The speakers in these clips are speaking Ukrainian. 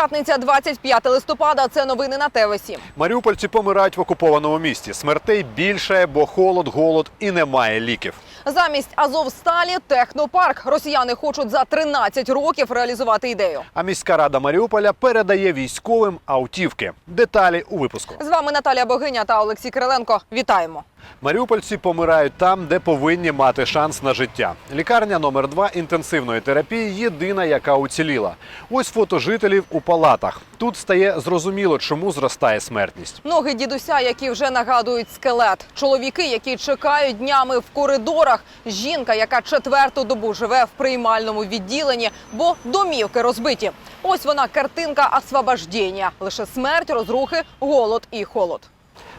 П'ятниця, 25 листопада. Це новини на ТВ7. Маріупольці помирають в окупованому місті. Смертей більше, бо холод, голод і немає ліків. Замість Азовсталі технопарк. Росіяни хочуть за 13 років реалізувати ідею. А міська рада Маріуполя передає військовим автівки. Деталі у випуску. З вами Наталія Богиня та Олексій Кириленко. Вітаємо. Маріупольці помирають там, де повинні мати шанс на життя. Лікарня номер 2 інтенсивної терапії єдина, яка уціліла. Ось фото жителів у палатах. Тут стає зрозуміло, чому зростає смертність. Ноги дідуся, які вже нагадують скелет. Чоловіки, які чекають днями в коридорах. Жінка, яка четверту добу живе в приймальному відділенні, бо домівки розбиті. Ось вона картинка освобождення. Лише смерть, розрухи, голод і холод.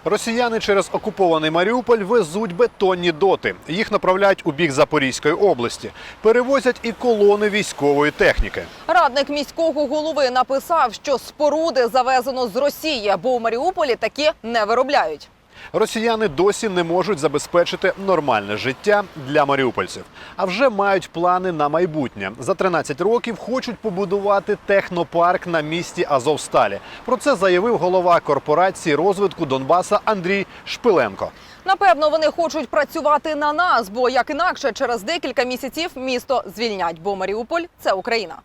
Росіяни через окупований Маріуполь везуть бетонні доти. Їх направляють у бік Запорізької області. Перевозять і колони військової техніки. Радник міського голови написав, що споруди завезено з Росії, бо у Маріуполі такі не виробляють. Росіяни досі не можуть забезпечити нормальне життя для маріупольців, а вже мають плани на майбутнє. За 13 років хочуть побудувати технопарк на місці Азовсталі. Про це заявив голова корпорації розвитку Донбаса Андрій Шпиленко. Напевно, вони хочуть працювати на нас, бо як інакше, через декілька місяців місто звільнять, бо Маріуполь це Україна.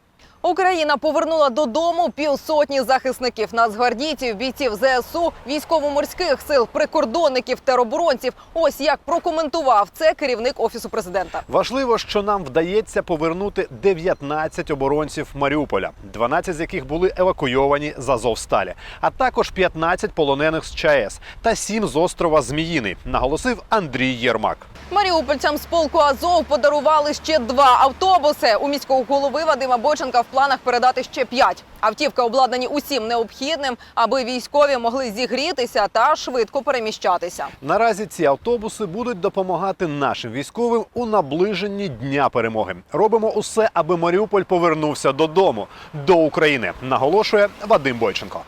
Україна повернула додому півсотні захисників нацгвардійців, бійців ЗСУ, військово-морських сил, прикордонників, тероборонців. Ось як прокоментував це керівник офісу президента. Важливо, що нам вдається повернути 19 оборонців Маріуполя, 12 з яких були евакуйовані з Азовсталі, а також 15 полонених з ЧАЕС та 7 з острова Зміїний, наголосив Андрій Єрмак. Маріупольцям з полку Азов подарували ще два автобуси. У міського голови Вадима Бойченка в планах передати ще п'ять. Автівки обладнані усім необхідним, аби військові могли зігрітися та швидко переміщатися. Наразі ці автобуси будуть допомагати нашим військовим у наближенні дня перемоги. Робимо усе, аби Маріуполь повернувся додому до України. Наголошує Вадим Бойченко.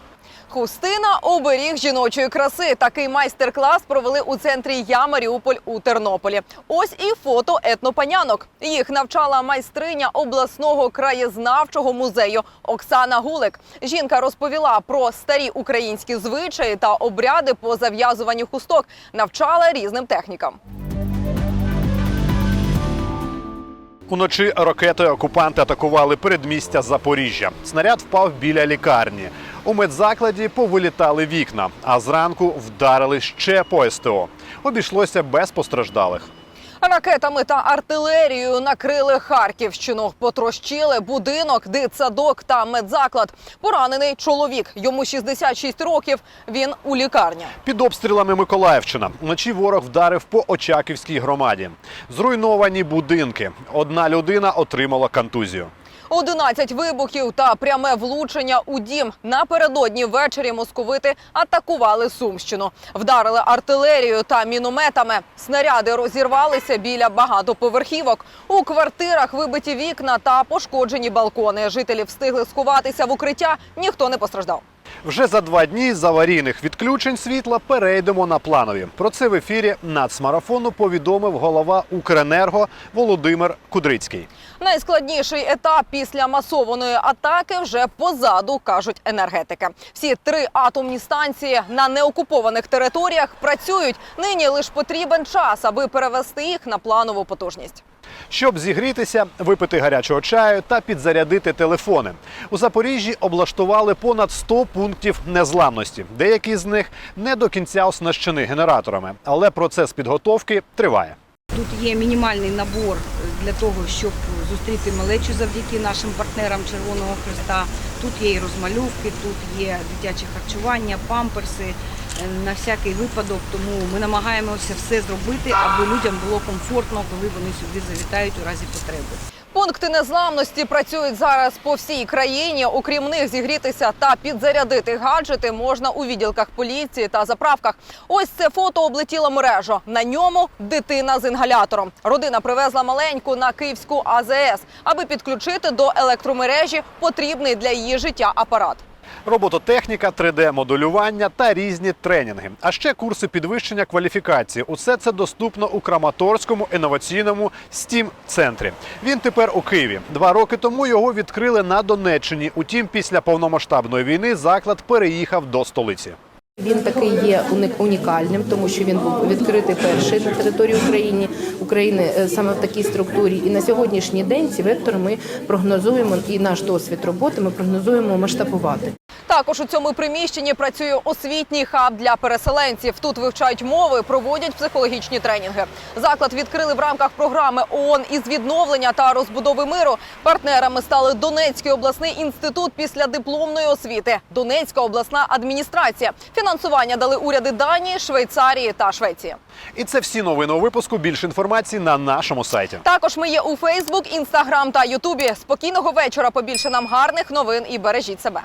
Хустина оберіг жіночої краси. Такий майстер-клас провели у центрі Я Маріуполь у Тернополі. Ось і фото етнопанянок. Їх навчала майстриня обласного краєзнавчого музею Оксана Гулик. Жінка розповіла про старі українські звичаї та обряди по зав'язуванню хусток, навчала різним технікам. Уночі ракетою окупанти атакували передмістя Запоріжжя. Снаряд впав біля лікарні. У медзакладі повилітали вікна, а зранку вдарили ще по СТО. Обійшлося без постраждалих. Ракетами та артилерією накрили Харківщину. Потрощили будинок, дитсадок та медзаклад. Поранений чоловік. Йому 66 років. Він у лікарні. Під обстрілами Миколаївщина вночі ворог вдарив по Очаківській громаді. Зруйновані будинки. Одна людина отримала контузію. 11 вибухів та пряме влучення у дім. Напередодні ввечері московити атакували Сумщину. Вдарили артилерією та мінометами. Снаряди розірвалися біля багатоповерхівок. У квартирах вибиті вікна та пошкоджені балкони. Жителі встигли сховатися в укриття. Ніхто не постраждав. Вже за два дні з аварійних відключень світла перейдемо на планові. Про це в ефірі нацмарафону повідомив голова Укренерго Володимир Кудрицький. Найскладніший етап після масованої атаки вже позаду кажуть енергетики. Всі три атомні станції на неокупованих територіях працюють. Нині лише потрібен час, аби перевести їх на планову потужність. Щоб зігрітися, випити гарячого чаю та підзарядити телефони. У Запоріжжі облаштували понад 100 пунктів незламності. Деякі з них не до кінця оснащені генераторами, але процес підготовки триває. Тут є мінімальний набор для того, щоб зустріти малечу завдяки нашим партнерам Червоного Христа. Тут є і розмальовки, тут є дитяче харчування, памперси на всякий випадок. Тому ми намагаємося все зробити, аби людям було комфортно, коли вони сюди завітають у разі потреби. Пункти незламності працюють зараз по всій країні. Окрім них, зігрітися та підзарядити гаджети можна у відділках поліції та заправках. Ось це фото облетіло мережу. На ньому дитина з інгалятором. Родина привезла маленьку на київську АЗС, аби підключити до електромережі потрібний для її життя апарат. Робототехніка, 3D-моделювання та різні тренінги. А ще курси підвищення кваліфікації. Усе це доступно у Краматорському інноваційному steam центрі Він тепер у Києві. Два роки тому його відкрили на Донеччині. Утім, після повномасштабної війни заклад переїхав до столиці. Він такий є унікальним, тому що він був відкритий перший на території України України е, саме в такій структурі. І на сьогоднішній день ці вектори ми прогнозуємо і наш досвід роботи ми прогнозуємо масштабувати. Також у цьому приміщенні працює освітній хаб для переселенців. Тут вивчають мови, проводять психологічні тренінги. Заклад відкрили в рамках програми ООН із відновлення та розбудови миру. Партнерами стали Донецький обласний інститут після дипломної освіти, Донецька обласна адміністрація. Фінансування дали уряди Данії, Швейцарії та Швеції. І це всі новини у випуску. Більше інформації на нашому сайті. Також ми є у Фейсбук, Інстаграм та Ютубі. Спокійного вечора. Побільше нам гарних новин і бережіть себе.